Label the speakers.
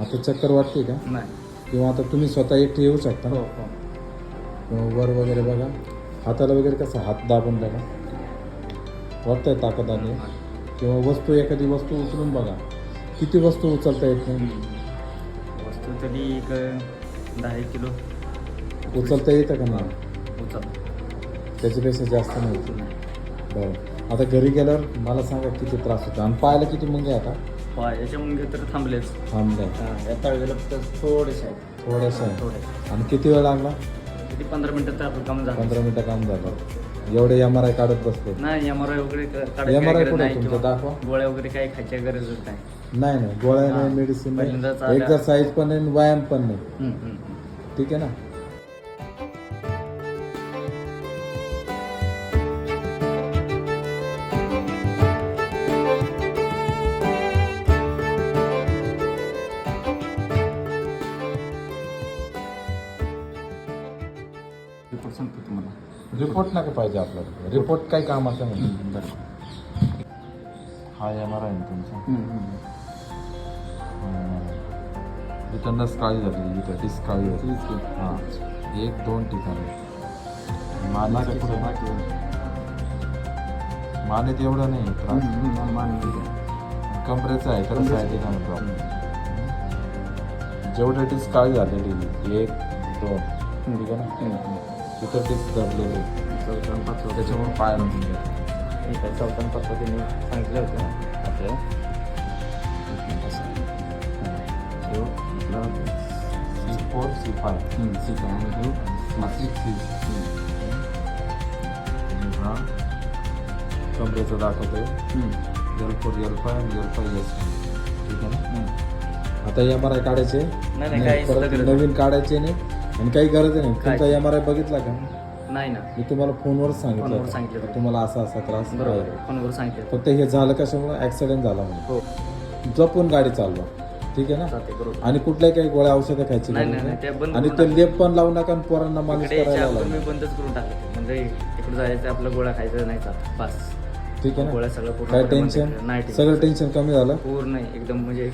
Speaker 1: आता चक्कर वाटते का?
Speaker 2: नाही.
Speaker 1: किंवा आता तुम्ही स्वतः एकटे येऊ शकता?
Speaker 2: हो
Speaker 1: ना
Speaker 2: हो.
Speaker 1: किंवा वर वगैरे बघा. हाताला वगैरे कसं हात दाबून बघा. वाटतंय ताकद आली? किंवा वस्तू एखादी वस्तू उचलून बघा. किती वस्तू उचलता येत नाही?
Speaker 2: वस्तू तरी एक दहा एक किलो.
Speaker 1: उचलता येतं का नाही?
Speaker 2: उचल
Speaker 1: त्याच्यापेक्षा जास्त नाही. बरं. आता घरी गेल्यावर मला सांगा किती त्रास होतो. आणि पायाला किती मुंगे आता
Speaker 2: पाय याच्या मुंगे तर थांबलेच. हा, या तळवेला फक्त थोडेसे आहेत.
Speaker 1: आणि किती वेळ लागला?
Speaker 2: किती? पंधरा मिनिटात तर आपलं काम झालं.
Speaker 1: पंधरा मिनिटं काम झालं. एवढे एम आर आय काढत बसले.
Speaker 2: नाही एम आर आय वगैरे क- काढायची
Speaker 1: MRI
Speaker 2: काही गरज
Speaker 1: कुठे
Speaker 2: नाही
Speaker 1: तुमचं?
Speaker 2: किंवा
Speaker 1: दाखवा.
Speaker 2: गोळ्या वगैरे काही खायची गरजच नाही.
Speaker 1: नाही नाही. गोळ्या नाही
Speaker 2: हा.
Speaker 1: मेडिसिन नाही.
Speaker 2: पहिल्यांदाच आल्या.
Speaker 1: एक्सरसाइज पण नाही व्यायाम पण नाही.
Speaker 2: हम्म, हम्म, हम्म.
Speaker 1: ठीक आहे ना?
Speaker 2: सांगतो तुम्हाला.
Speaker 1: रिपोर्ट नका पाहिजे आपल्याला. रिपोर्ट कामाचा नाही.
Speaker 2: बरं.
Speaker 1: हा एम आर आय ना तुमचा?
Speaker 2: हम्म, हम्म.
Speaker 1: हम्म. इथं नस काळी झाली इथं डिस्क काळी होती
Speaker 2: तीच की.
Speaker 1: हां. एक दोन ठिकाणी. मानेच्या
Speaker 2: बाकी-
Speaker 1: पुढे
Speaker 2: बाकी-
Speaker 1: मानेत एवढं नाही त्रास.
Speaker 2: हम्म, हम्म, आहे.
Speaker 1: कमरेचं आहे तर. साईड ठिकाणी प्रॉब्लेम जेवढं डिस्क काळी झालेली एक दोन. ठीक आहे ना?
Speaker 2: हम्म, हम्म.
Speaker 1: तिथं डिस्क दबलेले
Speaker 2: चौथा आणि पाचवा.
Speaker 1: त्याच्यामुळे पाय
Speaker 2: आहे चौथा आणि पाचवा त्यांनी सांगितलं होतं. आपल्याला
Speaker 1: सी फोर सी फाय हा सी हा. कमरेचं दाखवतोय.
Speaker 2: हम्म,
Speaker 1: L four L five L five S ठीक आहे ना. आता एम आर आय काढायचे.
Speaker 2: नाही,
Speaker 1: नाही,
Speaker 2: काही सुद्धा
Speaker 1: परत
Speaker 2: गरज
Speaker 1: नवीन काढायचे नाही. आणि काही गरज नाही? तुमचा एम आर आय बघितला का?
Speaker 2: नाही ना.
Speaker 1: मी तुम्हाला फोनवर
Speaker 2: फोनवर
Speaker 1: सांगितलं
Speaker 2: सांगितलं
Speaker 1: होतं. तुम्हाला असा असा त्रास आहे.
Speaker 2: फोनवर सांगितलं
Speaker 1: फक्त हे झालं कशामुळे? ऍक्सिडेंट झाला म्हणून.
Speaker 2: हो.
Speaker 1: जपून गाडी चालवा. ठीक आहे ना?
Speaker 2: बरोबर.
Speaker 1: आणि कुठल्याही काही गोळ्या औषधं खायची
Speaker 2: नाही,
Speaker 1: गरज
Speaker 2: नाही, नाही, ते
Speaker 1: नाही
Speaker 2: बंद
Speaker 1: आणि
Speaker 2: करून
Speaker 1: ते लेप पण लावू नका आणि पोरांना मालिश
Speaker 2: इकडे यायच्या
Speaker 1: करायला
Speaker 2: अगोदर
Speaker 1: लावू
Speaker 2: मी बंदच करून टाकलं. म्हणजे इकडे जायचं आपलं गोळ्या खायचं नाही चालत. बस.
Speaker 1: ठीक आहे
Speaker 2: गोळ्या
Speaker 1: ना
Speaker 2: सगळं पूर्ण
Speaker 1: काय
Speaker 2: बंद
Speaker 1: टेन्शन
Speaker 2: केलं. नाही
Speaker 1: सगळं टेन्शन कमी झालं?
Speaker 2: पूर्ण एकदम म्हणजे